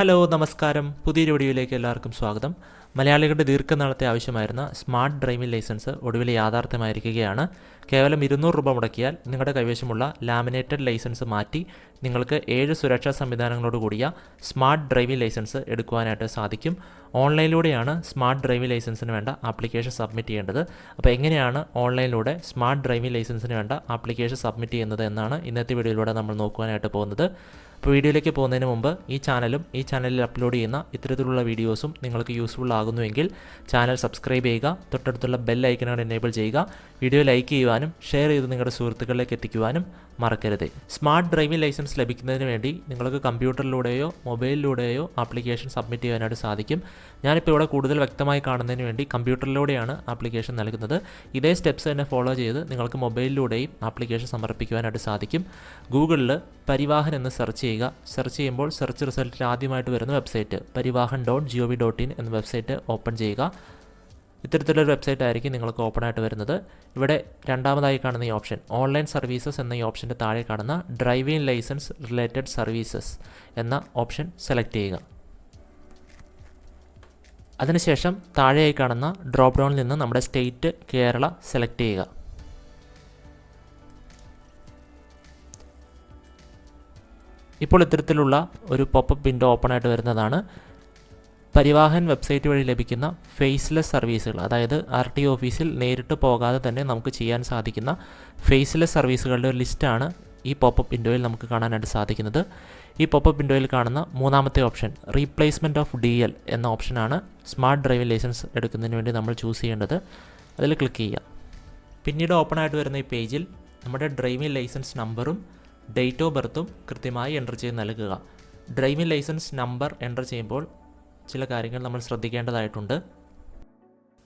Hello നമസ്കാരം. പുതിയൊരു വീഡിയോയിലേക്ക് എല്ലാവർക്കും സ്വാഗതം. മലയാളികളുടെ ദീർഘനാളത്തെ ആവശ്യമായിരുന്ന സ്മാർട്ട് ഡ്രൈവിംഗ് ലൈസൻസ് ഒടുവിൽ യാഥാർത്ഥ്യമായിരിക്കുകയാണ്. കേവലം ഇരുന്നൂറ് രൂപ മുടക്കിയാൽ നിങ്ങളുടെ കൈവശമുള്ള ലാമിനേറ്റഡ് ലൈസൻസ് മാറ്റി നിങ്ങൾക്ക് ഏഴ് സുരക്ഷാ സംവിധാനങ്ങളോട് കൂടിയ സ്മാർട്ട് ഡ്രൈവിംഗ് ലൈസൻസ് എടുക്കുവാനായിട്ട് സാധിക്കും. ഓൺലൈനിലൂടെയാണ് സ്മാർട്ട് ഡ്രൈവിംഗ് ലൈസൻസിന് വേണ്ട ആപ്ലിക്കേഷൻ സബ്മിറ്റ് ചെയ്യേണ്ടത്. അപ്പോൾ എങ്ങനെയാണ് ഓൺലൈനിലൂടെ സ്മാർട്ട് ഡ്രൈവിംഗ് ലൈസൻസിന് വേണ്ട ആപ്ലിക്കേഷൻ സബ്മിറ്റ് ചെയ്യുന്നത് എന്നാണ് ഇന്നത്തെ വീഡിയോയിലൂടെ നമ്മൾ നോക്കുവാനായിട്ട് പോകുന്നത്. അപ്പോൾ വീഡിയോയിലേക്ക് പോകുന്നതിന് മുമ്പ് ഈ ചാനലും ഈ ചാനലിൽ അപ്ലോഡ് ചെയ്യുന്ന ഇത്തരത്തിലുള്ള വീഡിയോസും നിങ്ങൾക്ക് യൂസ്ഫുൾ ആകുന്നുവെങ്കിൽ ചാനൽ സബ്സ്ക്രൈബ് ചെയ്യുക തൊട്ടടുത്തുള്ള ബെൽ ഐക്കനുകൾ എനേബിൾ ചെയ്യുക വീഡിയോ ലൈക്ക് ചെയ്യുവാനും ഷെയർ ചെയ്ത് നിങ്ങളുടെ സുഹൃത്തുക്കളിലേക്ക് എത്തിക്കുവാനും മറക്കരുത്. സ്മാർട്ട് ഡ്രൈവിംഗ് ലൈസൻസ് ലഭിക്കുന്നതിന് വേണ്ടി നിങ്ങൾക്ക് കമ്പ്യൂട്ടറിലൂടെയോ മൊബൈലിലൂടെയോ ആപ്ലിക്കേഷൻ സബ്മിറ്റ് ചെയ്യാനായിട്ട് സാധിക്കും. ഞാനിപ്പോൾ ഇവിടെ കൂടുതൽ വ്യക്തമായി കാണുന്നതിന് വേണ്ടി കമ്പ്യൂട്ടറിലൂടെയാണ് ആപ്ലിക്കേഷൻ നൽകുന്നത്. ഇതേ സ്റ്റെപ്സ് തന്നെ ഫോളോ ചെയ്ത് നിങ്ങൾക്ക് മൊബൈലിലൂടെയും ആപ്ലിക്കേഷൻ സമർപ്പിക്കുവാനായിട്ട് സാധിക്കും. ഗൂഗിളിൽ പരിവാഹൻ എന്ന് സെർച്ച് ചെയ്യുക. സെർച്ച് ചെയ്യുമ്പോൾ സെർച്ച് റിസൾട്ടിൽ ആദ്യമായിട്ട് വരുന്ന website Parivahan dot G O V dot in website open ചെയ്യുക. ഇത്തരത്തിലൊരു വെബ്സൈറ്റ് ആയിരിക്കും നിങ്ങൾക്ക് ഓപ്പൺ ആയിട്ട് വരുന്നത്. ഇവിടെ രണ്ടാമതായി കാണുന്ന ഈ ഓപ്ഷൻ ഓൺലൈൻ സർവീസസ് എന്ന ഈ ഓപ്ഷന്റെ താഴെ കാണുന്ന ഡ്രൈവിംഗ് ലൈസൻസ് റിലേറ്റഡ് സർവീസസ് എന്ന ഓപ്ഷൻ സെലക്ട് ചെയ്യുക. അതിനുശേഷം താഴെയായി കാണുന്ന ഡ്രോപ്പ് ഡൗണിൽ നിന്ന് നമ്മുടെ സ്റ്റേറ്റ് കേരള സെലക്ട് ചെയ്യുക. ഇപ്പോൾ ഇത്തരത്തിലുള്ള ഒരു പോപ്പപ്പ് വിൻഡോ ഓപ്പൺ ആയിട്ട് വരുന്നതാണ്. പരിവാഹൻ വെബ്സൈറ്റ് വഴി ലഭിക്കുന്ന ഫേസ്ലെസ് സർവീസുകൾ അതായത് ആർ ടി ഓഫീസിൽ നേരിട്ട് പോകാതെ തന്നെ നമുക്ക് ചെയ്യാൻ സാധിക്കുന്ന ഫേസ്ലെസ് സർവീസുകളുടെ ഒരു ലിസ്റ്റാണ് ഈ പോപ്പപ്പ് വിൻഡോയിൽ നമുക്ക് കാണാനായിട്ട് സാധിക്കുന്നത്. ഈ പോപ്പപ്പ് വിൻഡോയിൽ കാണുന്ന മൂന്നാമത്തെ option replacement of D L എന്ന ഓപ്ഷനാണ് സ്മാർട്ട് ഡ്രൈവിംഗ് ലൈസൻസ് എടുക്കുന്നതിന് വേണ്ടി നമ്മൾ ചൂസ് ചെയ്യേണ്ടത്. അതിൽ ക്ലിക്ക് ചെയ്യുക. പിന്നീട് ഓപ്പൺ ആയിട്ട് വരുന്ന ഈ പേജിൽ നമ്മുടെ ഡ്രൈവിംഗ് ലൈസൻസ് നമ്പറും ഡേറ്റ് ഓഫ് ബർത്തും കൃത്യമായി എന്റർ ചെയ്ത് നൽകുക. ഡ്രൈവിംഗ് ലൈസൻസ് നമ്പർ എന്റർ ചെയ്യുമ്പോൾ ചില കാര്യങ്ങൾ നമ്മൾ ശ്രദ്ധിക്കേണ്ടതായിട്ടുണ്ട്.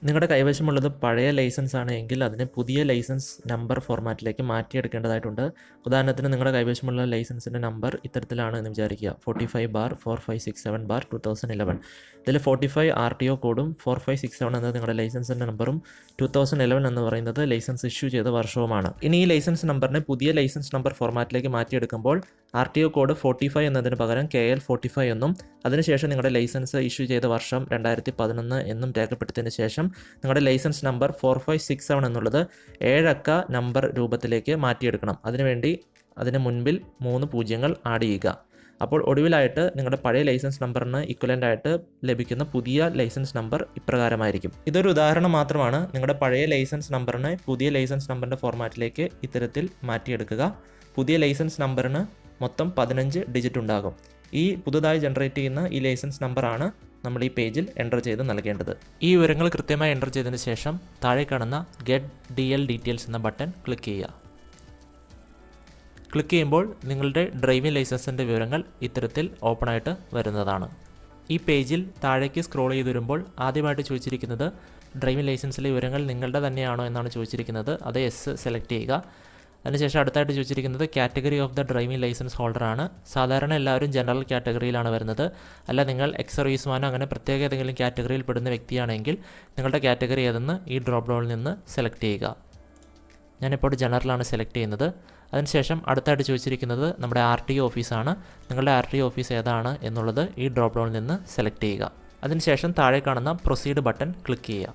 നിങ്ങളുടെ കൈവശമുള്ളത് പഴയ ലൈസൻസ് ആണ് എങ്കിൽ അതിനെ പുതിയ ലൈസൻസ് നമ്പർ ഫോർമാറ്റിലേക്ക് മാറ്റിയെടുക്കേണ്ടതായിട്ടുണ്ട്. ഉദാഹരണത്തിന് നിങ്ങളുടെ കൈവശമുള്ള ലൈസൻസിന്റെ നമ്പർ ഇത്തരത്തിലാണ് എന്ന് വിചാരിക്കുക. Forty five bar four five six seven bar two thousand eleven ഇതിൽ forty five R T O കോഡും ഫോർ ഫൈവ് സിക്സ് സെവൻ എന്നത് നിങ്ങളുടെ ലൈസൻസിന്റെ നമ്പറും ടു തൗസൻഡ് ഇലവൻ എന്ന് പറയുന്നത് ലൈസൻസ് ഇഷ്യൂ ചെയ്ത വർഷവുമാണ്. ഇനി ഈ ലൈസൻസ് നമ്പറിനെ പുതിയ ലൈസൻസ് നമ്പർ ഫോർമാറ്റിലേക്ക് മാറ്റിയെടുക്കുമ്പോൾ R T O code forty five എന്നതിന് പകരം കെ എൽ ഫോർട്ടി ഫൈവ് എന്നും അതിനുശേഷം നിങ്ങളുടെ ലൈസൻസ് ഇഷ്യൂ ചെയ്ത വർഷം രണ്ടായിരത്തി പതിനൊന്ന് എന്നും രേഖപ്പെടുത്തിയതിന് ശേഷം നിങ്ങളുടെ licence number four five six seven എന്നുള്ളത് ഏഴക്ക നമ്പർ രൂപത്തിലേക്ക് മാറ്റിയെടുക്കണം. അതിനുവേണ്ടി അതിന് മുൻപിൽ മൂന്ന് പൂജ്യങ്ങൾ ആഡ് ചെയ്യുക. അപ്പോൾ ഒടുവിലായിട്ട് നിങ്ങളുടെ പഴയ ലൈസൻസ് നമ്പറിന് ഇക്വലന്റ് ആയിട്ട് ലഭിക്കുന്ന പുതിയ ലൈസൻസ് നമ്പർ ഇപ്രകാരമായിരിക്കും. ഇതൊരു ഉദാഹരണം മാത്രമാണ്. നിങ്ങളുടെ പഴയ ലൈസൻസ് നമ്പറിനെ പുതിയ ലൈസൻസ് നമ്പറിന്റെ ഫോർമാറ്റിലേക്ക് ഇത്തരത്തിൽ മാറ്റിയെടുക്കുക. പുതിയ ലൈസൻസ് നമ്പറിന് മൊത്തം പതിനഞ്ച് ഡിജിറ്റ് ഉണ്ടാകും. ഈ പുതുതായി ജനറേറ്റ് ചെയ്യുന്ന ഈ ലൈസൻസ് നമ്പറാണ് നമ്മൾ ഈ പേജിൽ എന്റർ ചെയ്ത് നൽകേണ്ടത്. ഈ വിവരങ്ങൾ കൃത്യമായി എന്റർ ചെയ്തതിന് ശേഷം താഴെ കാണുന്ന ഗെറ്റ് ഡി എൽ ഡീറ്റെയിൽസ് എന്ന ബട്ടൺ ക്ലിക്ക് ചെയ്യുക. ക്ലിക്ക് ചെയ്യുമ്പോൾ നിങ്ങളുടെ ഡ്രൈവിംഗ് ലൈസൻസിന്റെ വിവരങ്ങൾ ഇത്തരത്തിൽ ഓപ്പണായിട്ട് വരുന്നതാണ്. ഈ പേജിൽ താഴേക്ക് സ്ക്രോൾ ചെയ്ത് വരുമ്പോൾ ആദ്യമായിട്ട് ചോദിച്ചിരിക്കുന്നത് ഡ്രൈവിംഗ് ലൈസൻസിലെ വിവരങ്ങൾ നിങ്ങളുടെ തന്നെയാണോ എന്നാണ് ചോദിച്ചിരിക്കുന്നത്. അത് എസ് സെലക്ട് ചെയ്യുക. അതിനുശേഷം അടുത്തായിട്ട് ചോദിച്ചിരിക്കുന്നത് category of the driving licence ഹോൾഡറാണ് സാധാരണ എല്ലാവരും ജനറൽ കാറ്റഗറിയിലാണ് വരുന്നത്. അല്ല നിങ്ങൾ എക്സ് സർവീസ്മാനോ അങ്ങനെ പ്രത്യേക ഏതെങ്കിലും കാറ്റഗറിയിൽ പെടുന്ന വ്യക്തിയാണെങ്കിൽ നിങ്ങളുടെ കാറ്റഗറി ഏതെന്ന് ഈ ഡ്രോപ്പ് ഡൗണിൽ നിന്ന് സെലക്ട് ചെയ്യുക. ഞാനിപ്പോൾ ജനറലാണ് സെലക്ട് ചെയ്യുന്നത്. അതിനുശേഷം അടുത്തായിട്ട് ചോദിച്ചിരിക്കുന്നത് നമ്മുടെ ആർ ടി ഓഫീസാണ് നിങ്ങളുടെ ആർ ടി ഓഫീസ് ഏതാണ് എന്നുള്ളത് ഈ ഡ്രോപ്പ് ഡൗണിൽ നിന്ന് സെലക്ട് ചെയ്യുക. അതിനുശേഷം താഴെ കാണുന്ന പ്രൊസീഡ് ബട്ടൺ ക്ലിക്ക് ചെയ്യുക.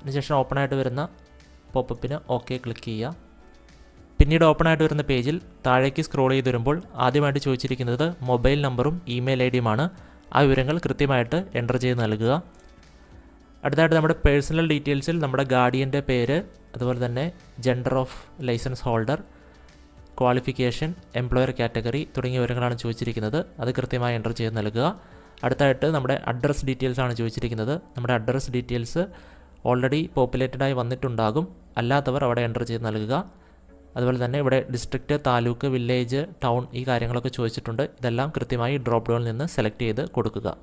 അതിനുശേഷം ഓപ്പൺ ആയിട്ട് വരുന്ന പോപ്പപ്പിന് ഓക്കെ ക്ലിക്ക് ചെയ്യുക. പിന്നീട് ഓപ്പൺ ആയിട്ട് വരുന്ന പേജിൽ താഴേക്ക് സ്ക്രോൾ ചെയ്ത് വരുമ്പോൾ ആദ്യമായിട്ട് ചോദിച്ചിരിക്കുന്നത് മൊബൈൽ നമ്പറും ഇമെയിൽ ഐ ഡിയുമാണ്. ആ വിവരങ്ങൾ കൃത്യമായിട്ട് എന്റർ ചെയ്ത് നൽകുക. അടുത്തതായിട്ട് നമ്മുടെ പേഴ്സണൽ ഡീറ്റെയിൽസിൽ നമ്മുടെ ഗാർഡിയന്റെ പേര് അതുപോലെ തന്നെ gender of licence holder qualification employer category തുടങ്ങിയ വിവരങ്ങളാണ് ചോദിച്ചിരിക്കുന്നത്. അത് കൃത്യമായി എന്റർ ചെയ്ത് നൽകുക. അടുത്തായിട്ട് നമ്മുടെ അഡ്രസ്സ് ഡീറ്റെയിൽസ് ആണ് ചോദിച്ചിരിക്കുന്നത്. നമ്മുടെ അഡ്രസ്സ് ഡീറ്റെയിൽസ് ഓൾറെഡി പോപ്പുലേറ്റഡ് ആയി വന്നിട്ടുണ്ടാകും. അല്ലാത്തവർ അവിടെ എന്റർ ചെയ്ത് നൽകുക. അതുപോലെ തന്നെ ഇവിടെ ഡിസ്ട്രിക്റ്റ് താലൂക്ക് വില്ലേജ് ടൗൺ ഈ കാര്യങ്ങളൊക്കെ ചോദിച്ചിട്ടുണ്ട്. ഇതെല്ലാം കൃത്യമായി ഡ്രോപ്പ് ഡൗണിൽ നിന്ന് സെലക്ട് ചെയ്ത് കൊടുക്കുക.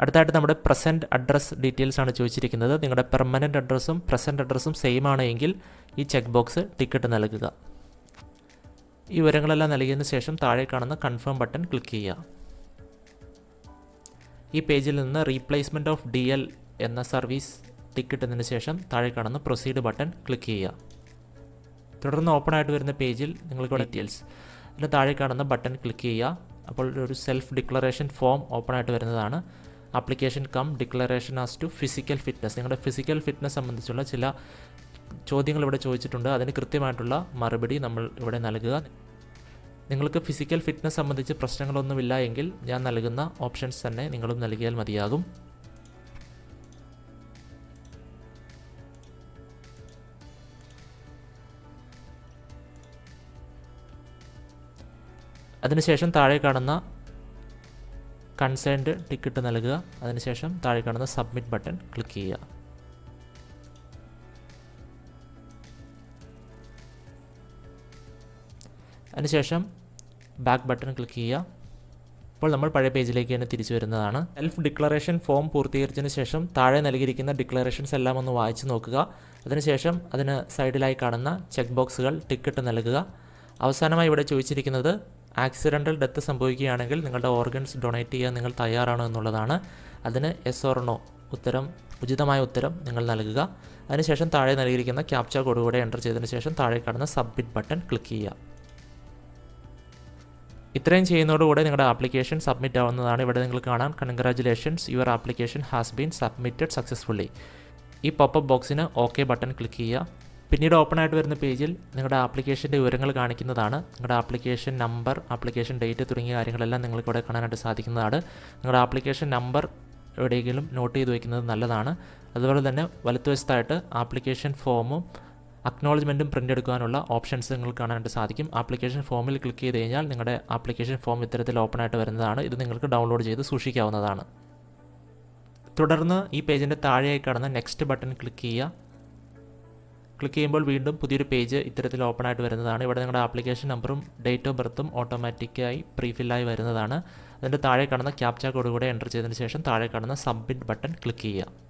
അടുത്തായിട്ട് നമ്മുടെ പ്രസന്റ് അഡ്രസ്സ് ഡീറ്റെയിൽസ് ആണ് ചോദിച്ചിരിക്കുന്നത്. നിങ്ങളുടെ പെർമനന്റ് അഡ്രസ്സും പ്രസന്റ് അഡ്രസ്സും സെയിം ആണെങ്കിൽ ഈ ചെക്ക് ബോക്സ് ടിക്കറ്റ് നൽകുക. ഈ വിവരങ്ങളെല്ലാം നൽകിയതിന് ശേഷം താഴെ കാണുന്ന കൺഫേം ബട്ടൺ ക്ലിക്ക് ചെയ്യുക. ഈ പേജിൽ നിന്ന് റീപ്ലേസ്മെന്റ് ഓഫ് ഡി എൽ എന്ന സർവീസ് ടിക്ക് ഇട്ടതിന് ശേഷം താഴെ കാണുന്ന പ്രൊസീഡ് ബട്ടൺ ക്ലിക്ക് ചെയ്യുക. തുടർന്ന് ഓപ്പൺ ആയിട്ട് വരുന്ന പേജിൽ നിങ്ങൾക്ക് ഡീറ്റെയിൽസ് അതിന്റെ താഴെ കാണുന്ന ബട്ടൺ ക്ലിക്ക് ചെയ്യുക. അപ്പോൾ ഒരു സെൽഫ് ഡിക്ലറേഷൻ ഫോം ഓപ്പൺ ആയിട്ട് വരുന്നതാണ്. Application cum declaration as to physical fitness നിങ്ങളുടെ ഫിസിക്കൽ ഫിറ്റ്നസ് സംബന്ധിച്ചുള്ള ചില ചോദ്യങ്ങൾ ഇവിടെ ചോദിച്ചിട്ടുണ്ട്. അതിന് കൃത്യമായിട്ടുള്ള മറുപടി നമ്മൾ ഇവിടെ നൽകുക. നിങ്ങൾക്ക് ഫിസിക്കൽ ഫിറ്റ്നസ് സംബന്ധിച്ച് പ്രശ്നങ്ങളൊന്നുമില്ല എങ്കിൽ ഞാൻ നൽകുന്ന ഓപ്ഷൻസ് തന്നെ നിങ്ങളും നൽകിയാൽ മതിയാകും. അതിനുശേഷം താഴെ കാണുന്ന കൺസേൺഡ് ടിക്കറ്റ് നൽകുക. അതിനുശേഷം താഴെ കാണുന്ന സബ്മിറ്റ് ബട്ടൺ ക്ലിക്ക് ചെയ്യുക. അതിനുശേഷം ബാക്ക് ബട്ടൺ ക്ലിക്ക് ചെയ്യുക. ഇപ്പോൾ നമ്മൾ പഴയ പേജിലേക്ക് തന്നെ തിരിച്ചു വരുന്നതാണ്. സെൽഫ് ഡിക്ലറേഷൻ ഫോം പൂർത്തീകരിച്ചതിന് ശേഷം താഴെ നൽകിയിരിക്കുന്ന ഡിക്ലറേഷൻസ് എല്ലാം ഒന്ന് വായിച്ചു നോക്കുക. അതിനുശേഷം അതിന് സൈഡിലായി കാണുന്ന ചെക്ക് ബോക്സുകൾ ടിക്കറ്റ് നൽകുക. അവസാനമായി ഇവിടെ ചോദിച്ചിരിക്കുന്നത് ആക്സിഡന്റൽ ഡെത്ത് സംഭവിക്കുകയാണെങ്കിൽ നിങ്ങളുടെ ഓർഗൻസ് ഡൊണേറ്റ് ചെയ്യാൻ നിങ്ങൾ തയ്യാറാണോ എന്നുള്ളതാണ്. അതിന് എസ് ഓർ നോ ഉത്തരം ഉചിതമായ ഉത്തരം നിങ്ങൾ നൽകുക. അതിനുശേഷം താഴെ നൽകിയിരിക്കുന്ന ക്യാപ്ച കോഡ് കൂടെ എന്റർ ചെയ്തതിന് ശേഷം താഴെ കാണുന്ന സബ്മിറ്റ് ബട്ടൺ ക്ലിക്ക് ചെയ്യുക. ഇത്രയും ചെയ്യുന്നതോടുകൂടെ നിങ്ങളുടെ ആപ്ലിക്കേഷൻ സബ്മിറ്റ് ആവുന്നതാണ് ഇവിടെ നിങ്ങൾ കാണാം congratulations your application has been submitted successfully ഈ പോപ്പപ്പ് ബോക്സിന് ഓക്കെ ബട്ടൺ ക്ലിക്ക് ചെയ്യുക. പിന്നീട് ഓപ്പൺ ആയിട്ട് വരുന്ന പേജിൽ നിങ്ങളുടെ ആപ്ലിക്കേഷന്റെ വിവരങ്ങൾ കാണിക്കുന്നതാണ്. നിങ്ങളുടെ ആപ്ലിക്കേഷൻ നമ്പർ ആപ്ലിക്കേഷൻ ഡേറ്റ് തുടങ്ങിയ കാര്യങ്ങളെല്ലാം നിങ്ങൾക്ക് ഇവിടെ കാണാനായിട്ട് സാധിക്കുന്നതാണ്. നിങ്ങളുടെ ആപ്ലിക്കേഷൻ നമ്പർ എവിടെയെങ്കിലും നോട്ട് ചെയ്ത് വയ്ക്കുന്നത് നല്ലതാണ്. അതുപോലെ തന്നെ വലത്തുവശത്തായിട്ട് ആപ്ലിക്കേഷൻ ഫോമും അക്നോളജ്മെന്റും പ്രിന്റ് എടുക്കാനുള്ള ഓപ്ഷൻസ് നിങ്ങൾക്ക് കാണാനായിട്ട് സാധിക്കും. ആപ്ലിക്കേഷൻ ഫോമിൽ ക്ലിക്ക് ചെയ്ത് കഴിഞ്ഞാൽ നിങ്ങളുടെ ആപ്ലിക്കേഷൻ ഫോം ഇത്തരത്തിൽ ഓപ്പൺ ആയിട്ട് വരുന്നതാണ്. ഇത് നിങ്ങൾക്ക് ഡൗൺലോഡ് ചെയ്ത് സൂക്ഷിക്കാവുന്നതാണ്. തുടർന്ന് ഈ പേജിന്റെ താഴെയായി കാണുന്ന നെക്സ്റ്റ് ബട്ടൺ ക്ലിക്ക് ചെയ്യുക. ക്ലിക്ക് ചെയ്യുമ്പോൾ വീണ്ടും പുതിയൊരു പേജ് ഇത്തരത്തിൽ ഓപ്പൺ ആയിട്ട് വരുന്നതാണ്. ഇവിടെ നിങ്ങളുടെ ആപ്ലിക്കേഷൻ നമ്പറും ഡേറ്റ് ഓഫ് ബർത്തും ഓട്ടോമാറ്റിക്കായി പ്രീഫില്ലായി വരുന്നതാണ്. അതിന്റെ താഴെ കാണുന്ന ക്യാപ്ച കോഡ് കൂടെ എന്റർ ചെയ്തതിന് ശേഷം താഴെ കാണുന്ന സബ്മിറ്റ് ബട്ടൺ ക്ലിക്ക് ചെയ്യുക.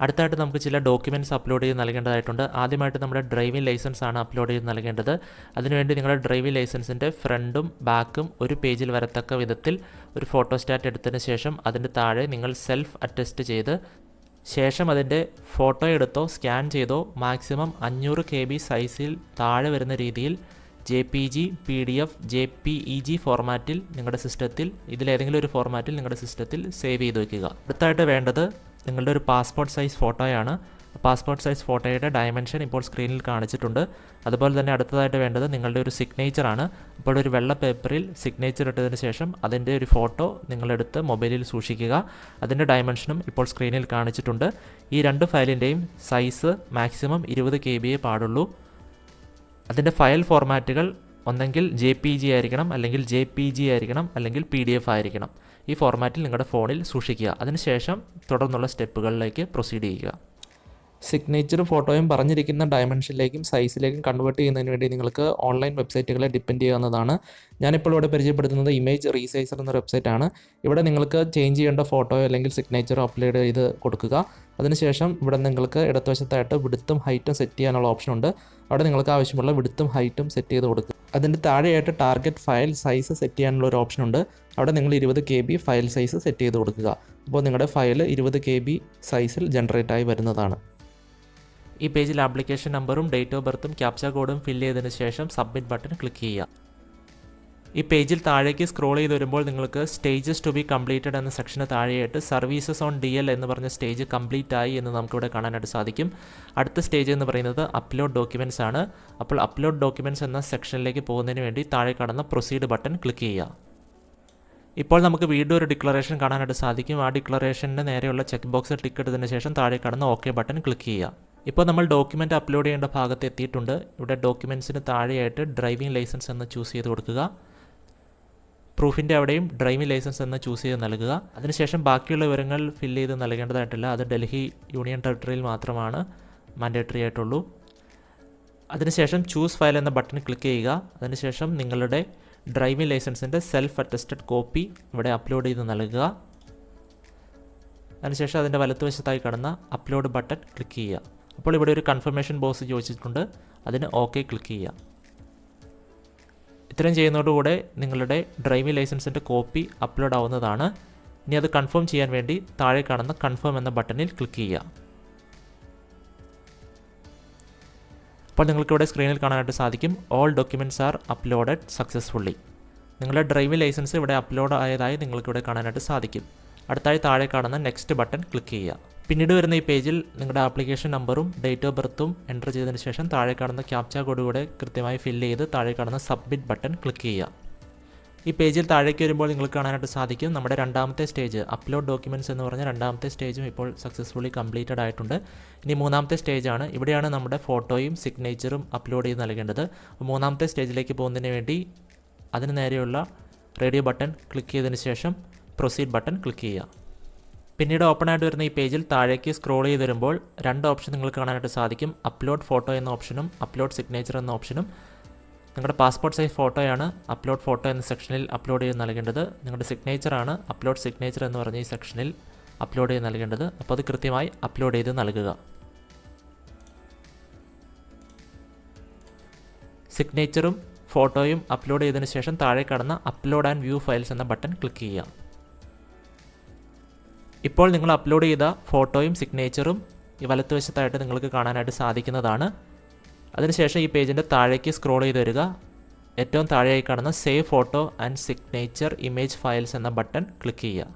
അടുത്തായിട്ട് നമുക്ക് ചില ഡോക്യുമെന്റ്സ് അപ്ലോഡ് ചെയ്ത് നൽകേണ്ടതായിട്ടുണ്ട്. ആദ്യമായിട്ട് നമ്മുടെ ഡ്രൈവിംഗ് ലൈസൻസ് ആണ് അപ്ലോഡ് ചെയ്ത് നൽകേണ്ടത്. അതിനുവേണ്ടി നിങ്ങളുടെ ഡ്രൈവിംഗ് ലൈസൻസിന്റെ ഫ്രണ്ടും ബാക്കും ഒരു പേജിൽ വരത്തക്ക വിധത്തിൽ ഒരു ഫോട്ടോസ്റ്റാറ്റ് എടുത്തതിന് ശേഷം അതിന്റെ താഴെ നിങ്ങൾ സെൽഫ് അറ്റസ്റ്റ് ചെയ്ത് ശേഷം അതിന്റെ ഫോട്ടോ എടുത്തോ സ്കാൻ ചെയ്തോ മാക്സിമം അഞ്ഞൂറ് കെ ബി സൈസിൽ താഴെ വരുന്ന രീതിയിൽ J P G P D F J P E G ഫോർമാറ്റിൽ നിങ്ങളുടെ സിസ്റ്റത്തിൽ ഇതിലേതെങ്കിലും ഒരു ഫോർമാറ്റിൽ നിങ്ങളുടെ സിസ്റ്റത്തിൽ സേവ് ചെയ്ത് വയ്ക്കുക. അടുത്തായിട്ട് വേണ്ടത് നിങ്ങളുടെ ഒരു പാസ്പോർട്ട് സൈസ് ഫോട്ടോയാണ്. പാസ്പോർട്ട് സൈസ് ഫോട്ടോയുടെ ഡയമെൻഷൻ ഇപ്പോൾ സ്ക്രീനിൽ കാണിച്ചിട്ടുണ്ട്. അതുപോലെ തന്നെ അടുത്തതായിട്ട് വേണ്ടത് നിങ്ങളുടെ ഒരു സിഗ്നേച്ചറാണ് അപ്പോൾ ഒരു വെള്ള പേപ്പറിൽ സിഗ്നേച്ചർ ഇട്ടതിന് ശേഷം അതിന്റെ ഒരു ഫോട്ടോ നിങ്ങളെടുത്ത് മൊബൈലിൽ സൂക്ഷിക്കുക. അതിന്റെ ഡയമെൻഷനും ഇപ്പോൾ സ്ക്രീനിൽ കാണിച്ചിട്ടുണ്ട്. ഈ രണ്ട് ഫയലിന്റെയും സൈസ് മാക്സിമം ഇരുപത് കെ ബിയെ പാടുള്ളൂ. അതിന്റെ ഫയൽ ഫോർമാറ്റുകൾ ഒന്നെങ്കിൽ ജെ പി ജി ആയിരിക്കണം അല്ലെങ്കിൽ ജെ പി ജി ആയിരിക്കണം അല്ലെങ്കിൽ പി ഡി എഫ് ആയിരിക്കണം. ഈ ഫോർമാറ്റിൽ നിങ്ങളുടെ ഫോണിൽ സൂക്ഷിക്കുക. അതിനുശേഷം തുടർന്നുള്ള സ്റ്റെപ്പുകളിലേക്ക് പ്രൊസീഡ് ചെയ്യുക. സിഗ്നേച്ചറും ഫോട്ടോയും പറഞ്ഞിരിക്കുന്ന ഡയമെൻഷനിലേക്കും സൈസിലേക്കും കൺവേർട്ട് ചെയ്യുന്നതിന് വേണ്ടി നിങ്ങൾക്ക് ഓൺലൈൻ വെബ്സൈറ്റുകളെ ഡിപ്പെൻഡ് ചെയ്യാവുന്നതാണ്. ഞാനിപ്പോൾ ഇവിടെ പരിചയപ്പെടുത്തുന്നത് ഇമേജ് റീസൈസർ എന്ന വെബ്സൈറ്റാണ് ഇവിടെ നിങ്ങൾക്ക് ചേഞ്ച് ചെയ്യേണ്ട ഫോട്ടോ അല്ലെങ്കിൽ സിഗ്നേച്ചർ അപ്ലോഡ് ചെയ്ത് കൊടുക്കുക. അതിനുശേഷം ഇവിടെ നിങ്ങൾക്ക് ഇടതുവശത്തായിട്ട് വിടുത്തും ഹൈറ്റും സെറ്റ് ചെയ്യാനുള്ള ഓപ്ഷൻ ഉണ്ട്. അവിടെ നിങ്ങൾക്ക് ആവശ്യമുള്ള വിടുത്തും ഹൈറ്റും സെറ്റ് ചെയ്ത് കൊടുക്കുക. അതിന്റെ താഴെയായിട്ട് ടാർഗറ്റ് ഫയൽ സൈസ് സെറ്റ് ചെയ്യാനുള്ള ഒരു ഓപ്ഷൻ ഉണ്ട്. അവിടെ നിങ്ങൾ ഇരുപത് K B file size set ചെയ്ത് കൊടുക്കുക. അപ്പോൾ നിങ്ങളുടെ ഫയൽ ഇരുപത് കെ ബി സൈസിൽ ജനറേറ്റ് ആയി വരുന്നതാണ്. ഈ പേജിൽ ആപ്ലിക്കേഷൻ നമ്പറും ഡേറ്റ് ഓഫ് ബർത്തും ക്യാപ്ച കോഡും ഫില്ല് ചെയ്തതിന് ശേഷം സബ്മിറ്റ് ബട്ടൺ ക്ലിക്ക് ചെയ്യുക. ഈ പേജിൽ താഴേക്ക് സ്ക്രോൾ ചെയ്ത് വരുമ്പോൾ നിങ്ങൾക്ക് സ്റ്റേജസ് ടു ബി കംപ്ലീറ്റഡ് എന്ന സെക്ഷന് താഴെയായിട്ട് സർവീസസ് ഓൺ ഡി എൽ എന്ന് പറഞ്ഞ സ്റ്റേജ് കംപ്ലീറ്റ് ആയി എന്ന് നമുക്കിവിടെ കാണാനായിട്ട് സാധിക്കും. അടുത്ത സ്റ്റേജ് എന്ന് പറയുന്നത് അപ്ലോഡ് ഡോക്യുമെന്റ്സ് ആണ്. അപ്പോൾ അപ്ലോഡ് ഡോക്യുമെന്റ്സ് എന്ന സെക്ഷനിലേക്ക് പോകുന്നതിന് വേണ്ടി താഴെ കാണുന്ന പ്രൊസീഡ് ബട്ടൺ ക്ലിക്ക് ചെയ്യുക. ഇപ്പോൾ നമുക്ക് വീണ്ടും ഒരു ഡിക്ലറേഷൻ കാണാനായിട്ട് സാധിക്കും. ആ ഡിക്ലറേഷന്റെ നേരെയുള്ള ചെക്ക് ബോക്സ് ടിക്ക് എടുത്തതിന് ശേഷം താഴെ കാണുന്ന ഓക്കെ ബട്ടൺ ക്ലിക്ക് ചെയ്യുക. ഇപ്പോൾ നമ്മൾ ഡോക്യുമെന്റ് അപ്ലോഡ് ചെയ്യേണ്ട ഭാഗത്ത് എത്തിയിട്ടുണ്ട്. ഇവിടെ ഡോക്യുമെന്റ്സിന് താഴെയായിട്ട് ഡ്രൈവിംഗ് ലൈസൻസ് എന്ന് ചൂസ് ചെയ്ത് കൊടുക്കുക. പ്രൂഫിന്റെ അവിടെയും ഡ്രൈവിംഗ് ലൈസൻസ് എന്ന് ചൂസ് ചെയ്ത് നൽകുക. അതിനുശേഷം ബാക്കിയുള്ള വിവരങ്ങൾ ഫില്ല് ചെയ്ത് നൽകേണ്ടതായിട്ടില്ല. അത് ഡൽഹി യൂണിയൻ ടെറിട്ടറിയിൽ മാത്രമാണ് മാൻഡേറ്ററി ആയിട്ടുള്ളൂ. അതിനുശേഷം ചൂസ് ഫയൽ എന്ന ബട്ടൺ ക്ലിക്ക് ചെയ്യുക. അതിനുശേഷം നിങ്ങളുടെ ഡ്രൈവിംഗ് ലൈസൻസിന്റെ സെൽഫ് അറ്റസ്റ്റഡ് കോപ്പി ഇവിടെ അപ്ലോഡ് ചെയ്ത് നൽകുക. അതിനുശേഷം അതിന്റെ വലത്തുവശത്തായി കാണുന്ന അപ്ലോഡ് ബട്ടൺ ക്ലിക്ക് ചെയ്യുക. അപ്പോൾ ഇവിടെ ഒരു കൺഫർമേഷൻ ബോക്സ് ചോദിച്ചിട്ടുണ്ട്. അതിന് ഓക്കെ ക്ലിക്ക് ചെയ്യുക. ഇത്രയും ചെയ്യുന്നതോടുകൂടെ നിങ്ങളുടെ ഡ്രൈവിംഗ് ലൈസൻസിന്റെ കോപ്പി അപ്ലോഡ് ആവുന്നതാണ്. ഇനി അത് കൺഫേം ചെയ്യാൻ വേണ്ടി താഴെ കാണുന്ന കൺഫേം എന്ന ബട്ടണിൽ ക്ലിക്ക് ചെയ്യുക. അപ്പോൾ നിങ്ങൾക്കിവിടെ സ്ക്രീനിൽ കാണാനായിട്ട് സാധിക്കും. All documents are uploaded successfully നിങ്ങളുടെ ഡ്രൈവിംഗ് ലൈസൻസ് ഇവിടെ അപ്ലോഡ് ആയതായി നിങ്ങൾക്കിവിടെ കാണാനായിട്ട് സാധിക്കും. അടുത്തായി താഴെ കാണുന്ന നെക്സ്റ്റ് ബട്ടൺ ക്ലിക്ക് ചെയ്യുക. പിന്നീട് വരുന്ന ഈ പേജിൽ നിങ്ങളുടെ ആപ്ലിക്കേഷൻ നമ്പറും ഡേറ്റ് ഓഫ് ബർത്തും എന്റർ ചെയ്തതിന് ശേഷം താഴെ കാണുന്ന ക്യാപ്ച കോഡ് കൂടെ കൃത്യമായി ഫില്ല് ചെയ്ത് താഴെ കാണുന്ന സബ്മിറ്റ് ബട്ടൺ ക്ലിക്ക് ചെയ്യുക. ഈ പേജിൽ താഴേക്ക് വരുമ്പോൾ നിങ്ങൾക്ക് കാണാനായിട്ട് സാധിക്കും നമ്മുടെ രണ്ടാമത്തെ സ്റ്റേജ് അപ്ലോഡ് ഡോക്യുമെന്റ്സ് എന്ന് പറഞ്ഞ രണ്ടാമത്തെ സ്റ്റേജും ഇപ്പോൾ സക്സസ്ഫുള്ളി കംപ്ലീറ്റഡ് ആയിട്ടുണ്ട്. ഇനി മൂന്നാമത്തെ സ്റ്റേജാണ്. ഇവിടെയാണ് നമ്മുടെ ഫോട്ടോയും സിഗ്നേച്ചറും അപ്ലോഡ് ചെയ്ത് നൽകേണ്ടത്. മൂന്നാമത്തെ സ്റ്റേജിലേക്ക് പോകുന്നതിന് വേണ്ടി അതിന് നേരെയുള്ള റേഡിയോ ബട്ടൺ ക്ലിക്ക് ചെയ്തതിന് ശേഷം പ്രൊസീഡ് ബട്ടൺ ക്ലിക്ക് ചെയ്യുക. പിന്നീട് ഓപ്പൺ ആയിട്ട് വരുന്ന ഈ പേജിൽ താഴേക്ക് സ്ക്രോൾ ചെയ്ത് വരുമ്പോൾ രണ്ട് ഓപ്ഷൻ നിങ്ങൾക്ക് കാണാനായിട്ട് സാധിക്കും. അപ്ലോഡ് ഫോട്ടോ എന്ന ഓപ്ഷനും അപ്ലോഡ് സിഗ്നേച്ചർ എന്ന ഓപ്ഷനും നിങ്ങളുടെ പാസ്പോർട്ട് സൈസ് ഫോട്ടോയാണ് അപ്ലോഡ് ഫോട്ടോ എന്ന സെക്ഷനിൽ അപ്ലോഡ് ചെയ്ത് നൽകേണ്ടത്. നിങ്ങളുടെ സിഗ്നേച്ചറാണ് അപ്ലോഡ് സിഗ്നേച്ചർ എന്ന് പറഞ്ഞ ഈ സെക്ഷനിൽ അപ്ലോഡ് ചെയ്ത് നൽകേണ്ടത്. അപ്പോൾ അത് കൃത്യമായി അപ്ലോഡ് ചെയ്ത് നൽകുക. സിഗ്നേച്ചറും ഫോട്ടോയും അപ്ലോഡ് ചെയ്തതിന് ശേഷം താഴെ കടന്ന അപ്ലോഡ് ആൻഡ് വ്യൂ ഫയൽസ് എന്ന ബട്ടൺ ക്ലിക്ക് ചെയ്യുക. ഇപ്പോൾ നിങ്ങൾ അപ്ലോഡ് ചെയ്ത ഫോട്ടോയും സിഗ്നേച്ചറും ഈ വലത്തുവശത്തായിട്ട് നിങ്ങൾക്ക് കാണാനായിട്ട് സാധിക്കുന്നതാണ്. അതിനുശേഷം ഈ പേജിന്റെ താഴേക്ക് സ്ക്രോൾ ചെയ്ത് വരിക. ഏറ്റവും താഴെയായി കാണുന്ന save photo and signature image files എന്ന ബട്ടൺ ക്ലിക്ക് ചെയ്യുക.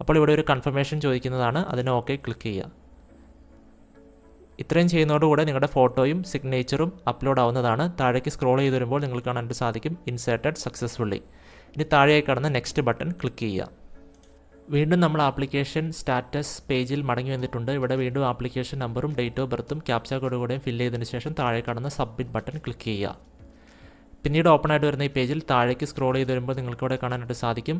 അപ്പോൾ ഇവിടെ ഒരു കൺഫർമേഷൻ ചോദിക്കുന്നതാണ്. അതിന് ഓക്കെ ക്ലിക്ക് ചെയ്യുക. ഇത്രയും ചെയ്യുന്നതോടുകൂടെ നിങ്ങളുടെ ഫോട്ടോയും സിഗ്നേച്ചറും അപ്ലോഡ് ആവുന്നതാണ്. താഴേക്ക് സ്ക്രോൾ ചെയ്ത് വരുമ്പോൾ നിങ്ങൾക്ക് കാണാനായിട്ട് സാധിക്കും ഇൻസേർട്ടഡ് സക്സസ്ഫുള്ളി ഇനി താഴെയായി കാണുന്ന നെക്സ്റ്റ് ബട്ടൺ ക്ലിക്ക് ചെയ്യുക. വീണ്ടും നമ്മൾ ആപ്ലിക്കേഷൻ സ്റ്റാറ്റസ് പേജിൽ മടങ്ങി വന്നിട്ടുണ്ട്. ഇവിടെ വീണ്ടും ആപ്ലിക്കേഷൻ നമ്പറും ഡേറ്റ് ഓഫ് ബർത്തും ക്യാപ്ച കോഡ് കൂടെയും ഫില്ല് ചെയ്തതിന് ശേഷം താഴെ കാണുന്ന സബ്മിറ്റ് ബട്ടൺ ക്ലിക്ക് ചെയ്യുക. പിന്നീട് ഓപ്പൺ ആയിട്ട് വരുന്ന ഈ പേജിൽ താഴേക്ക് സ്ക്രോൾ ചെയ്ത് വരുമ്പോൾ നിങ്ങൾക്ക് ഇവിടെ കാണാനായിട്ട് സാധിക്കും.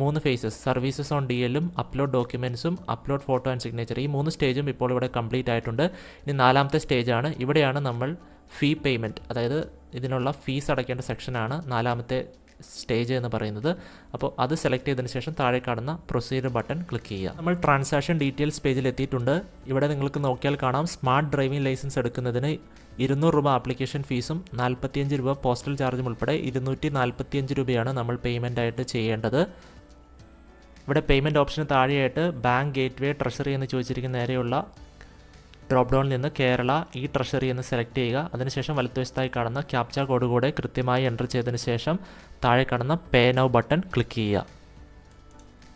മൂന്ന് ഫേസസ് സർവീസസ് ഓൺ ഡി എല്ലും അപ്ലോഡ് ഡോക്യുമെൻസും അപ്ലോഡ് ഫോട്ടോ ആൻഡ് സിഗ്നേച്ചർ ഈ മൂന്ന് സ്റ്റേജും ഇപ്പോൾ ഇവിടെ കംപ്ലീറ്റ് ആയിട്ടുണ്ട്. ഇനി നാലാമത്തെ സ്റ്റേജാണ് ഇവിടെയാണ് നമ്മൾ ഫീ പേയ്മെന്റ് അതായത് ഇതിനുള്ള ഫീസ് അടയ്ക്കേണ്ട സെക്ഷനാണ് നാലാമത്തെ സ്റ്റേജ് എന്ന് പറയുന്നത്. അപ്പോൾ അത് സെലക്ട് ചെയ്തതിന് ശേഷം താഴെ കാണുന്ന പ്രൊസീജിയർ ബട്ടൺ ക്ലിക്ക് ചെയ്യുക. നമ്മൾ ട്രാൻസാക്ഷൻ ഡീറ്റെയിൽസ് പേജിൽ എത്തിയിട്ടുണ്ട് ഇവിടെ നിങ്ങൾക്ക് നോക്കിയാൽ കാണാം. സ്മാർട്ട് ഡ്രൈവിംഗ് ലൈസൻസ് എടുക്കുന്നതിന് ഇരുന്നൂറ് രൂപ ആപ്ലിക്കേഷൻ ഫീസും നാൽപ്പത്തിയഞ്ച് രൂപ പോസ്റ്റൽ ചാർജും ഉൾപ്പെടെ ഇരുന്നൂറ്റി നാൽപ്പത്തിയഞ്ച് രൂപയാണ് നമ്മൾ പേയ്മെന്റ് ആയിട്ട് ചെയ്യേണ്ടത്. ഇവിടെ പേയ്മെന്റ് ഓപ്ഷന് താഴെയായിട്ട് ബാങ്ക് ഗേറ്റ് വേ ട്രഷറി എന്ന് ചോദിച്ചിരിക്കുന്ന നേരെയുള്ള ഡ്രോപ്പ് ഡൗണിൽ നിന്ന് കേരള ഈ ട്രഷറി എന്ന് സെലക്ട് ചെയ്യുക. അതിനുശേഷം വലത്തുവശത്തായി കാണുന്ന ക്യാപ്ച കോഡ് കൂടെ കൃത്യമായി എന്റർ ചെയ്തതിന് ശേഷം താഴെ കാണുന്ന പേ നൗ ബട്ടൺ ക്ലിക്ക് ചെയ്യുക.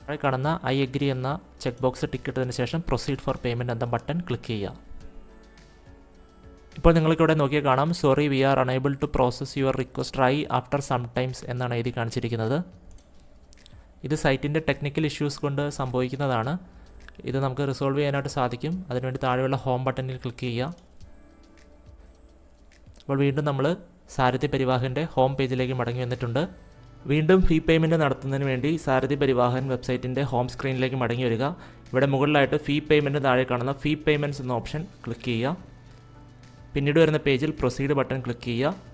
താഴെ കാണുന്ന ഐ എഗ്രി എന്ന ചെക്ക് ബോക്സ് ടിക്ക് ഇട്ടതിന് ശേഷം പ്രൊസീഡ് ഫോർ പേയ്മെന്റ് എന്ന ബട്ടൺ ക്ലിക്ക് ചെയ്യുക. ഇപ്പോൾ നിങ്ങൾക്കിവിടെ നോക്കിയാൽ കാണാം. Sorry we are unable to process your request try after some times എന്നാണ് എഴുതി കാണിച്ചിരിക്കുന്നത്. ഇത് സൈറ്റിന്റെ ടെക്നിക്കൽ ഇഷ്യൂസ് കൊണ്ട് സംഭവിക്കുന്നതാണ്. ഇത് നമുക്ക് റിസോൾവ് ചെയ്യാനായിട്ട് സാധിക്കും. അതിനുവേണ്ടി താഴെയുള്ള ഹോം ബട്ടണിൽ ക്ലിക്ക് ചെയ്യുക. അപ്പോൾ വീണ്ടും നമ്മൾ സാരഥി പരിവാഹന്റെ ഹോം പേജിലേക്ക് മടങ്ങി വന്നിട്ടുണ്ട്. വീണ്ടും ഫീ പേയ്മെന്റ് നടത്തുന്നതിന് വേണ്ടി സാരഥി പരിവാഹൻ വെബ്സൈറ്റിന്റെ ഹോം സ്ക്രീനിലേക്ക് മടങ്ങി വരിക. ഇവിടെ മുകളിലായിട്ട് ഫീ പേയ്മെന്റ് താഴെ കാണുന്ന ഫീ പേയ്മെന്റ്സ് എന്ന ഓപ്ഷൻ ക്ലിക്ക് ചെയ്യുക. പിന്നീട് വരുന്ന പേജിൽ പ്രൊസീഡ് ബട്ടൺ ക്ലിക്ക് ചെയ്യുക.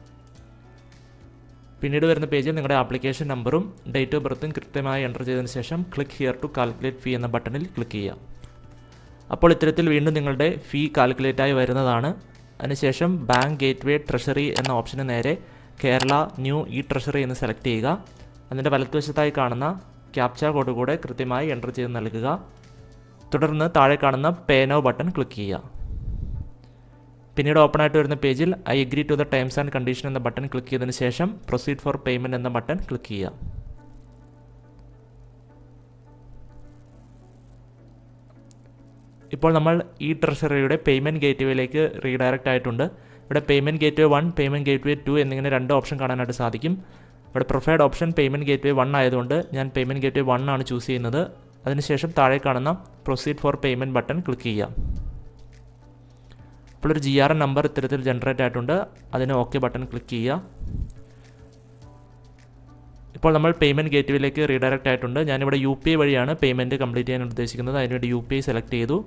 പിന്നീട് വരുന്ന പേജിൽ നിങ്ങളുടെ ആപ്ലിക്കേഷൻ നമ്പറും ഡേറ്റ് ഓഫ് ബർത്തും കൃത്യമായി എന്റർ ചെയ്തതിന് ശേഷം click here to calculate fee എന്ന ബട്ടണിൽ ക്ലിക്ക് ചെയ്യാം അപ്പോൾ ഇത്തരത്തിൽ വീണ്ടും നിങ്ങളുടെ ഫീ കാൽക്കുലേറ്റായി വരുന്നതാണ്. അതിനുശേഷം ബാങ്ക് ഗേറ്റ് വേ ട്രഷറി എന്ന ഓപ്ഷന് നേരെ കേരള ന്യൂ ഇ ട്രഷറി എന്ന് സെലക്ട് ചെയ്യുക. അതിന്റെ വലത്തുവശത്തായി കാണുന്ന ക്യാപ്ച കോഡ് കൂടെ കൃത്യമായി എന്റർ ചെയ്ത് നൽകുക. തുടർന്ന് താഴെ കാണുന്ന പേ നോ ബട്ടൺ ക്ലിക്ക് ചെയ്യുക. പിന്നീട് ഓപ്പൺ ആയിട്ട് വരുന്ന പേജിൽ I agree to the terms and condition എന്ന ബട്ടൺ ക്ലിക്ക് ചെയ്തതിന് ശേഷം പ്രൊസീഡ് ഫോർ പേയ്മെന്റ് എന്ന ബട്ടൺ ക്ലിക്ക് ചെയ്യുക. ഇപ്പോൾ നമ്മൾ ഈ ട്രഷറിയുടെ പേയ്മെന്റ് ഗേറ്റ് വേയിലേക്ക് റീഡയറക്റ്റ് ആയിട്ടുണ്ട്. ഇവിടെ payment gateway one payment gateway two എന്നിങ്ങനെ രണ്ട് ഓപ്ഷൻ കാണാനായിട്ട് സാധിക്കും. ഇവിടെ പ്രൊഫൈഡ് option payment gateway one ആയതുകൊണ്ട് ഞാൻ പേയ്മെന്റ് ഗേറ്റ് വേ വൺ ആണ് ചൂസ് ചെയ്യുന്നത്. അതിനുശേഷം താഴെ കാണുന്ന proceed for payment button click ചെയ്യാം അപ്പോൾ ഒരു ജി ആർ എൻ നമ്പർ ഇത്തരത്തിൽ ജനറേറ്റ് ആയിട്ടുണ്ട്. അതിന് ഓക്കെ ബട്ടൺ ക്ലിക്ക് ചെയ്യുക. ഇപ്പോൾ നമ്മൾ പേയ്മെന്റ് ഗേറ്റ്വേയിലേക്ക് റീഡയറക്റ്റ് ആയിട്ടുണ്ട്. ഞാനിവിടെ യു പി ഐ വഴിയാണ് പേയ്മെന്റ് കംപ്ലീറ്റ് ചെയ്യാൻ ഉദ്ദേശിക്കുന്നത്. അതിനുവേണ്ടി യു പി ഐ സെലക്ട് ചെയ്തു.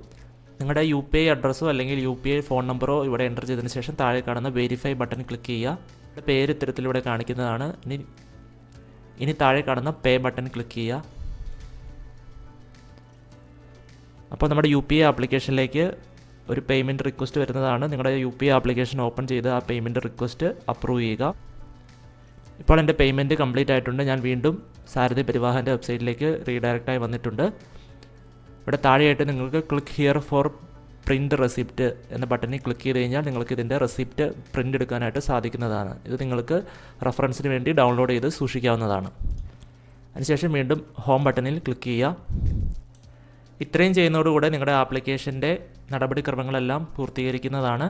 നിങ്ങളുടെ യു പി ഐ അഡ്രസ്സോ അല്ലെങ്കിൽ യു പി ഐ ഫോൺ നമ്പറോ ഇവിടെ എന്റർ ചെയ്തതിന് ശേഷം താഴെ കാണുന്ന വെരിഫൈ ബട്ടൺ ക്ലിക്ക് ചെയ്യുക. ഇവിടെ പേര് ഇത്തരത്തിൽ ഇവിടെ കാണിക്കുന്നതാണ്. ഇനി ഇനി താഴെ കാണുന്ന പേ ബട്ടൺ ക്ലിക്ക് ചെയ്യുക. അപ്പോൾ നമ്മുടെ യു പി ഐ ആപ്ലിക്കേഷനിലേക്ക് ഒരു പേയ്മെന്റ് റിക്വസ്റ്റ് വരുന്നതാണ്. നിങ്ങളുടെ യു പി ആപ്ലിക്കേഷൻ ഓപ്പൺ ചെയ്ത് ആ പേയ്മെന്റ് റിക്വസ്റ്റ് അപ്രൂവ് ചെയ്യുക. ഇപ്പോൾ എന്റെ പേയ്മെന്റ് കംപ്ലീറ്റ് ആയിട്ടുണ്ട്. ഞാൻ വീണ്ടും സാരഥി പരിവാഹന്റെ വെബ്സൈറ്റിലേക്ക് റീഡയറക്റ്റായി വന്നിട്ടുണ്ട്. ഇവിടെ താഴെയായിട്ട് നിങ്ങൾക്ക് click here for print receipt എന്ന ബട്ടണിൽ ക്ലിക്ക് ചെയ്ത് കഴിഞ്ഞാൽ നിങ്ങൾക്ക് ഇതിന്റെ റെസിപ്റ്റ് പ്രിന്റ് എടുക്കാനായിട്ട് സാധിക്കുന്നതാണ്. ഇത് നിങ്ങൾക്ക് റെഫറൻസിന് വേണ്ടി ഡൗൺലോഡ് ചെയ്ത് സൂക്ഷിക്കാവുന്നതാണ്. അതിനുശേഷം വീണ്ടും ഹോം ബട്ടണിൽ ക്ലിക്ക് ചെയ്യുക. ഇത്രയും ചെയ്യുന്നതോടുകൂടെ നിങ്ങളുടെ ആപ്ലിക്കേഷന്റെ നടപടിക്രമങ്ങളെല്ലാം പൂർത്തീകരിക്കുന്നതാണ്.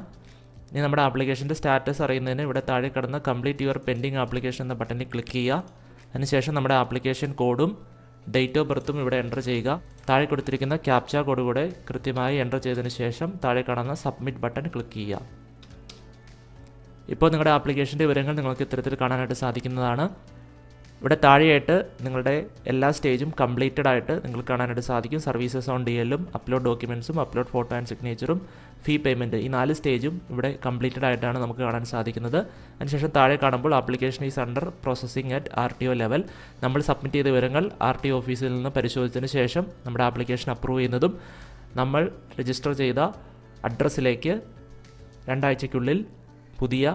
ഇനി നമ്മുടെ ആപ്ലിക്കേഷന്റെ സ്റ്റാറ്റസ് അറിയുന്നതിന് ഇവിടെ താഴെ കിടന്ന കംപ്ലീറ്റ് യുവർ പെൻഡിങ് ആപ്ലിക്കേഷൻ എന്ന ബട്ടണിൽ ക്ലിക്ക് ചെയ്യുക. അതിനുശേഷം നമ്മുടെ ആപ്ലിക്കേഷൻ കോഡും ഡേറ്റ് ഓഫ് ബർത്തും ഇവിടെ എന്റർ ചെയ്യുക. താഴെ കൊടുത്തിരിക്കുന്ന ക്യാപ്ച കോഡ് കൂടെ കൃത്യമായി എന്റർ ചെയ്തതിന് ശേഷം താഴെ കാണുന്ന സബ്മിറ്റ് ബട്ടൺ ക്ലിക്ക് ചെയ്യുക. ഇപ്പോൾ നിങ്ങളുടെ ആപ്ലിക്കേഷന്റെ വിവരങ്ങൾ നിങ്ങൾക്ക് ഇത്തരത്തിൽ കാണാനായിട്ട് സാധിക്കുന്നതാണ്. ഇവിടെ താഴെയായിട്ട് നിങ്ങളുടെ എല്ലാ സ്റ്റേജും കംപ്ലീറ്റഡ് ആയിട്ട് നിങ്ങൾക്ക് കാണാനായിട്ട് സാധിക്കും. സർവീസസ് ഓൺ ഡി എല്ലും അപ്ലോഡ് ഡോക്യുമെന്റ്സും അപ്ലോഡ് ഫോട്ടോ ആൻഡ് സിഗ്നേച്ചറും ഫീ പേയ്മെന്റ് ഈ നാല് സ്റ്റേജും ഇവിടെ കംപ്ലീറ്റഡ് ആയിട്ടാണ് നമുക്ക് കാണാൻ സാധിക്കുന്നത്. അതിനുശേഷം താഴെ കാണുമ്പോൾ application is under processing at R T O level നമ്മൾ സബ്മിറ്റ് ചെയ്ത വിവരങ്ങൾ ആർ ടി ഓഫീസിൽ നിന്ന് പരിശോധിച്ചതിന് ശേഷം നമ്മുടെ ആപ്ലിക്കേഷൻ അപ്രൂവ് ചെയ്യുന്നതും നമ്മൾ രജിസ്റ്റർ ചെയ്ത അഡ്രസ്സിലേക്ക് രണ്ടാഴ്ചയ്ക്കുള്ളിൽ പുതിയ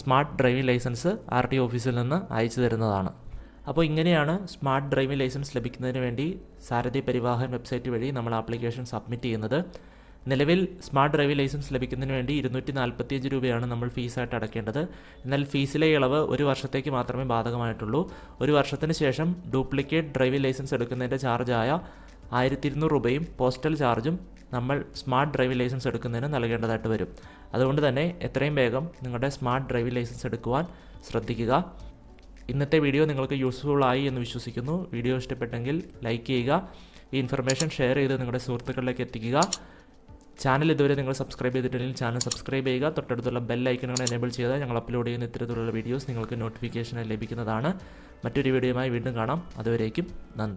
smart driving licence R T ഓഫീസിൽ നിന്ന് അയച്ചു തരുന്നതാണ്. അപ്പോൾ ഇങ്ങനെയാണ് സ്മാർട്ട് ഡ്രൈവിംഗ് ലൈസൻസ് ലഭിക്കുന്നതിന് വേണ്ടി സാരഥി പരിവാഹൻ വെബ്സൈറ്റ് വഴി നമ്മൾ ആപ്ലിക്കേഷൻ സബ്മിറ്റ് ചെയ്യുന്നത്. നിലവിൽ സ്മാർട്ട് ഡ്രൈവിംഗ് ലൈസൻസ് ലഭിക്കുന്നതിന് വേണ്ടി ഇരുന്നൂറ്റി നാൽപ്പത്തിയഞ്ച് രൂപയാണ് നമ്മൾ ഫീസായിട്ട് അടയ്ക്കേണ്ടത് എന്നാൽ ഫീസിലെ ഇളവ് ഒരു വർഷത്തേക്ക് മാത്രമേ ബാധകമായിട്ടുള്ളൂ. ഒരു വർഷത്തിന് ശേഷം ഡ്യൂപ്ലിക്കേറ്റ് ഡ്രൈവിംഗ് ലൈസൻസ് എടുക്കുന്നതിന്റെ ചാർജായ ആയിരത്തി ഇരുന്നൂറ് രൂപയും പോസ്റ്റൽ ചാർജും നമ്മൾ സ്മാർട്ട് ഡ്രൈവിംഗ് ലൈസൻസ് എടുക്കുന്നതിന് നൽകേണ്ടതായിട്ട് വരും. അതുകൊണ്ട് തന്നെ എത്രയും വേഗം നിങ്ങളുടെ സ്മാർട്ട് ഡ്രൈവിംഗ് ലൈസൻസ് എടുക്കുവാൻ ശ്രദ്ധിക്കുക. ഇന്നത്തെ വീഡിയോ നിങ്ങൾക്ക് യൂസ്ഫുൾ ആയി എന്ന് വിശ്വസിക്കുന്നു. വീഡിയോ ഇഷ്ടപ്പെട്ടെങ്കിൽ ലൈക്ക് ചെയ്യുക. ഈ ഇൻഫർമേഷൻ ഷെയർ ചെയ്ത് നിങ്ങളുടെ സുഹൃത്തുക്കളിലേക്ക് എത്തിക്കുക. ചാനൽ ഇതുവരെ നിങ്ങൾ സബ്സ്ക്രൈബ് ചെയ്തിട്ടില്ലെങ്കിൽ ചാനൽ സബ്സ്ക്രൈബ് ചെയ്യുക. തൊട്ടടുത്തുള്ള ബെൽ ഐക്കണുകൾ എനേബിൾ ചെയ്താൽ ഞങ്ങൾ അപ്ലോഡ് ചെയ്യുന്ന ഇത്തരത്തിലുള്ള വീഡിയോസ് നിങ്ങൾക്ക് നോട്ടിഫിക്കേഷൻ ലഭിക്കുന്നതാണ്. മറ്റൊരു വീഡിയോയുമായി വീണ്ടും കാണാം. അതുവരേക്കും നന്ദി.